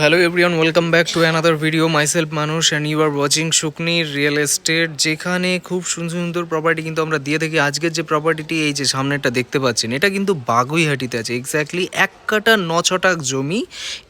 Hello everyone welcome back to another video myself মানুষ and you are watching Sukni real estate যেখানে খুব সুন্দর সুন্দর প্রপার্টি কিন্তু আমরা দিয়ে থাকি। আজকের যে প্রপার্টিটি এই যে সামনেটা দেখতে পাচ্ছেন এটা কিন্তু বাগুইহাটিতে আছে। এক্স্যাক্টলি এক কাটা ন ছটাক জমি।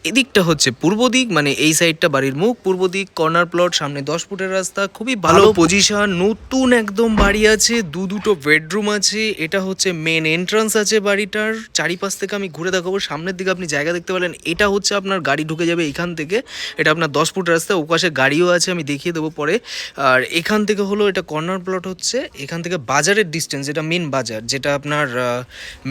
এদিকটা হচ্ছে পূর্ব দিক মানে এই সাইডটা বাড়ির মুখ। পূর্ব দিক কর্নার প্লট সামনে দশ ফুটের রাস্তা। খুবই ভালো পজিশন নতুন একদম বাড়ি আছে দু দুটো বেডরুম আছে। এটা হচ্ছে মেন এন্ট্রান্স আছে বাড়িটার। চারিপাশ থেকে আমি ঘুরে দেখাবো। সামনের দিকে আপনি জায়গা দেখতে পেলেন এটা হচ্ছে আপনার গাড়ি ঢুকে যাবে। এখান থেকে। এটা আপনার দশ ফুট রাস্তা, ওপাশে গাড়িও আছে, আমি দেখিয়ে দেবো পরে। আর এখান থেকে হলো এটা কর্নার প্লট হচ্ছে, এখান থেকে বাজারের ডিস্টেন্স এটা মেন বাজার, যেটা আপনার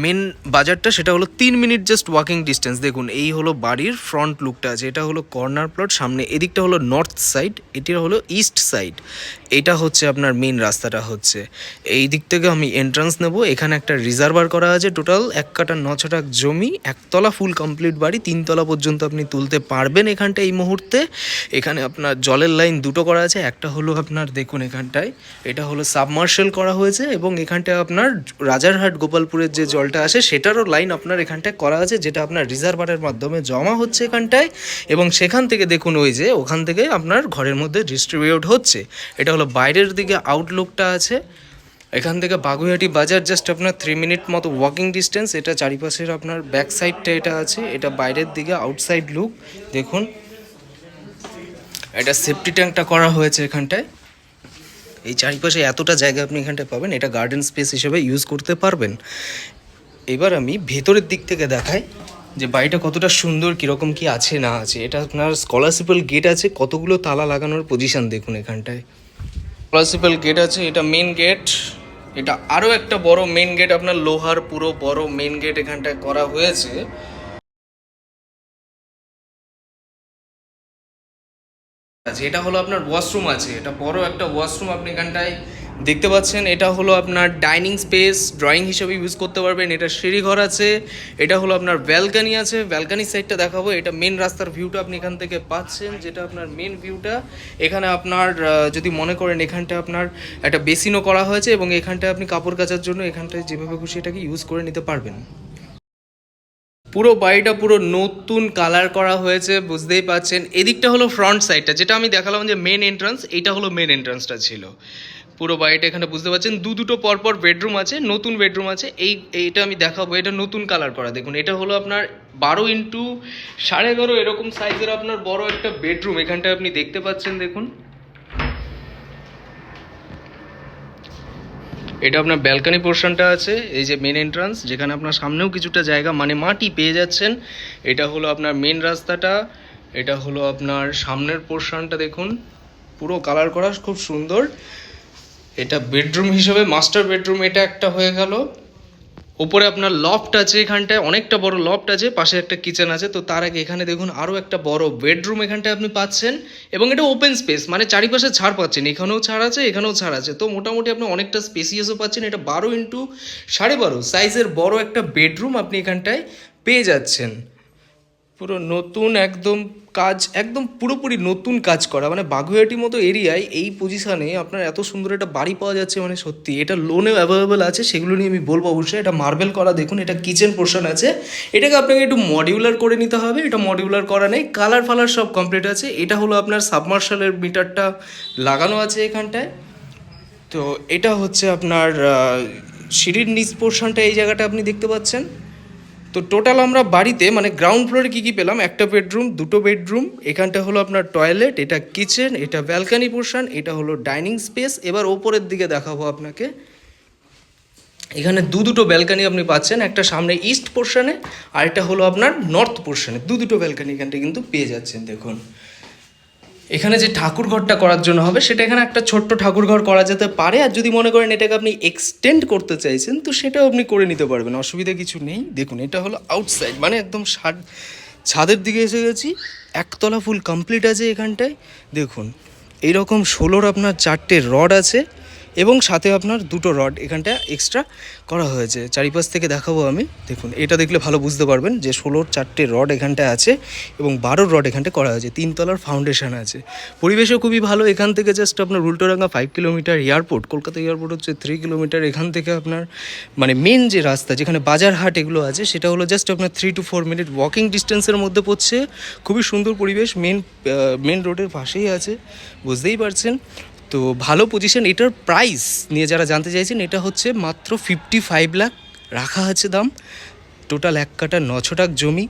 মেন বাজারটা, সেটা হলো তিন মিনিট জাস্ট ওয়াকিং ডিস্টেন্স দেখুন, এই হলো বাড়ির ফ্রন্ট লুকটা আছে, এটা হলো কর্নার প্লট সামনে এদিকটা হলো নর্থ সাইড এটি হলো ইস্ট সাইড এটা হচ্ছে আপনার মেন রাস্তাটা হচ্ছে। এই দিক থেকে আমি এন্ট্রান্স নেব, এখানে একটা রিজার্ভার করা আছে টোটাল এক কাটা ন ছটাক জমি, একতলা ফুল কমপ্লিট বাড়ি, তিনতলা পর্যন্ত আপনি তুলতে পারবেন এখানটা এই মুহূর্তে। এখানে আপনার জলের লাইন দুটো করা আছে, একটা হলো আপনার দেখুন এখানটায়, এটা হলো সাবমার্শাল করা হয়েছে এবং এখানটায় আপনার রাজারহাট গোপালপুরের যে জলটা আসে, সেটারও লাইন আপনার এখানটায় করা আছে, যেটা আপনার রিজার্ভারের মাধ্যমে জমা হচ্ছে এখানটায়। এবং সেখান থেকে দেখুন ওই যে, ওখান থেকে আপনার ঘরের মধ্যে ডিস্ট্রিবিউট হচ্ছে। এটা হলো বাইরের দিকে আউটলুকটা আছে। এখান থেকে বাগুইহাটি বাজার জাস্ট আপনার থ্রি মিনিট মতো ওয়াকিং ডিস্টেন্স এটা চারিপাশের আপনার ব্যাক সাইডটা এটা আছে, এটা বাইরের দিকে আউটসাইড লুক দেখুন। এটা সেফটি ট্যাঙ্কটা করা হয়েছে এখানটায়। এই চারিপাশে এতটা জায়গা আপনি এখানটায় পাবেন, এটা গার্ডেন স্পেস হিসেবে ইউজ করতে পারবেন। এবার আমি ভেতরের দিক থেকে দেখাই, যে বাড়িটা কতটা সুন্দর, কীরকম কি আছে না আছে। এটা আপনার স্কলারশিপাল গেট আছে, কতগুলো তালা লাগানোর পজিশন দেখুন এখানটায়। প্রিন্সিপাল গেট আছে, এটা মেন গেট এটা আরও একটা বড় মেন গেট আপনার লোহার পুরো বড় মেন গেট এখানটায় করা হয়েছে। আচ্ছা এটা হলো আপনার ওয়াশরুম আছে, এটা বড় একটা ওয়াশরুম আপনি এখানটায় দেখতে পাচ্ছেন, এটা হলো আপনার ডাইনিং স্পেস, ড্রয়িং হিসেবে ইউজ করতে পারবেন। এটা সিঁড়িঘর আছে, এটা হলো আপনার ব্যালকানি আছে। ব্যালকানি সাইডটা দেখাবো, এটা মেন রাস্তার ভিউটা আপনি এখান থেকে পাচ্ছেন, যেটা আপনার মেন ভিউটা এখানে আপনার যদি মনে করেন, এখানটা আপনার একটা বেসিনও করা হয়েছে এবং এখানটায় আপনি কাপড় কাচার জন্য এখানটায় যেভাবে খুশি এটাকে ইউজ করে নিতে পারবেন। পুরো বাড়িটা পুরো নতুন কালার করা হয়েছে, বুঝতেই পাচ্ছেন এদিকটা হলো ফ্রন্ট সাইডটা যেটা আমি দেখালাম যে মেন এন্ট্রান্স এটা হলো মেন এন্ট্রান্সটা ছিল। পুরো বাড়িটা এখানে বুঝতে পারছেন, দু দুটো পরপর বেডরুম আছে, নতুন বেডরুম আছে। এই, এইটা আমি দেখাবো, এটা নতুন কালার করা। দেখুন, এটা হলো আপনার বারো ইন্টু সাড়ে এগারো, এরকম সাইজের আপনার বড় একটা বেডরুম এখানটায় আপনি দেখতে পাচ্ছেন, দেখুন। এটা আপনার ব্যালকানি পোর্শনটা আছে, এই যে মেন এন্ট্রান্স যেখানে আপনার সামনেও কিছুটা জায়গা মানে মাটি পেয়ে যাচ্ছেন। এটা হলো আপনার মেন রাস্তাটা, এটা হলো আপনার সামনের পোর্শনটা দেখুন। পুরো কালার করা খুব সুন্দর। এটা বেডরুম হিসেবে মাস্টার বেডরুম এটা একটা হয়ে গেল। ওপরে আপনার লফট আছে এখানটায়, অনেকটা বড় লফট আছে, পাশে একটা কিচেন আছে, তো তার আগে এখানে দেখুন আরও একটা বড় বেডরুম এখানটায় আপনি পাচ্ছেন। এবং এটা ওপেন স্পেস মানে চারিপাশে ছাড় পাচ্ছেন, এখানেও ছাড় আছে, এখানেও ছাড় আছে। তো মোটামুটি আপনি অনেকটা স্পেসিয়াসও পাচ্ছেন, এটা বারো ইন্টু সাড়ে বারো সাইজের বড় একটা বেডরুম আপনি এখানটায় পেয়ে যাচ্ছেন। পুরো নতুন একদম কাজ, একদম পুরোপুরি নতুন কাজ করা। মানে বাঘুয়াটি মতো এরিয়ায় এই পজিশানে আপনার এত সুন্দর একটা বাড়ি পাওয়া যাচ্ছে মানে সত্যি। এটা লোনেও অ্যাভেলেবেল আছে, সেগুলো নিয়ে আমি বলব অবশ্যই। এটা মার্বেল করা, দেখুন, এটা কিচেন পোর্শন আছে। এটাকে আপনাকে একটু মডিউলার করে নিতে হবে। এটা মডিউলার করা নেই। কালার ফালার সব কমপ্লিট আছে। এটা হলো আপনার সাবমার্শালের মিটারটা লাগানো আছে এখানটায়। তো এটা হচ্ছে আপনার সিঁড়ির নিচ পোর্শনটা এই জায়গাটা আপনি দেখতে পাচ্ছেন। তো টোটাল আমরা বাড়িতে মানে গ্রাউন্ড ফ্লোরে কী কী পেলাম? একটা বেডরুম দুটো বেডরুম এখানটা হলো আপনার টয়লেট এটা কিচেন এটা ব্যালকানি পোর্শন এটা হলো ডাইনিং স্পেস এবার ওপরের দিকে দেখাবো আপনাকে। এখানে দু দুটো ব্যালকানি আপনি পাচ্ছেন, একটা সামনে ইস্ট পোর্শনে আর এটা হলো আপনার নর্থ পোর্শনে দু দুটো ব্যালকানি এখানটা কিন্তু পেয়ে যাচ্ছেন, দেখুন। এখানে যে ঠাকুর ঘরটা করার জন্য হবে, সেটা এখানে একটা ছোট্ট ঠাকুর ঘর করা যেতে পারে। আর যদি মনে করেন এটাকে আপনি এক্সটেন্ড করতে চাইছেন, তো সেটাও আপনি করে নিতে পারবেন। অসুবিধা কিছু নেই। দেখুন, এটা হলো আউটসাইড মানে একদম ছাদ ছাদের দিকে এসে গেছি। একতলা ফুল কমপ্লিট আছে এখানটায়। দেখুন, এইরকম ষোলোর আপনার চারটে রড আছে। এবং সাথে আপনার দুটো রড এখানটা এক্সট্রা করা হয়েছে। চারিপাশ থেকে দেখাবো আমি। দেখুন, এটা দেখলে ভালো বুঝতে পারবেন যে ষোলোর চারটে রড এখানটা আছে এবং বারোর রড এখানটা করা হয়েছে। তিনতলার ফাউন্ডেশন আছে। পরিবেশও খুবই ভালো। এখান থেকে জাস্ট আপনার Ultadanga five kilometre airport Kolkata airport হচ্ছে থ্রি কিলোমিটার এখান থেকে আপনার মানে মেন যে রাস্তা, যেখানে বাজার হাট এগুলো আছে, সেটা হলো জাস্ট আপনার three two four minute walking ডিস্টেন্সের মধ্যে পড়ছে। খুবই সুন্দর পরিবেশ। মেন মেন রোডের পাশেই আছে। বুঝতেই পারছেন? তো ভালো পজিশন এটার প্রাইস নিয়ে যারা জানতে চাইছেন, এটা হচ্ছে মাত্র ফিফটি ফাইভ লাখ রাখা আছে দাম। টোটাল এক কাটা ন ছটাক জমি।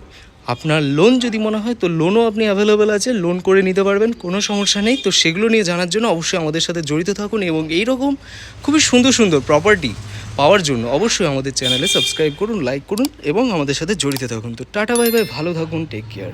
আপনার লোন যদি মনে হয়, তো লোনও আপনি অ্যাভেলেবেল আছে লোন করে নিতে পারবেন, কোনো সমস্যা নেই। তো সেগুলো নিয়ে জানার জন্য অবশ্যই আমাদের সাথে জড়িত থাকুন এবং এইরকম খুবই সুন্দর সুন্দর প্রপার্টি পাওয়ার জন্য অবশ্যই আমাদের চ্যানেলে সাবস্ক্রাইব করুন লাইক করুন এবং আমাদের সাথে জড়িত থাকুন। তো টাটা বাই বাই ভালো থাকুন টেক কেয়ার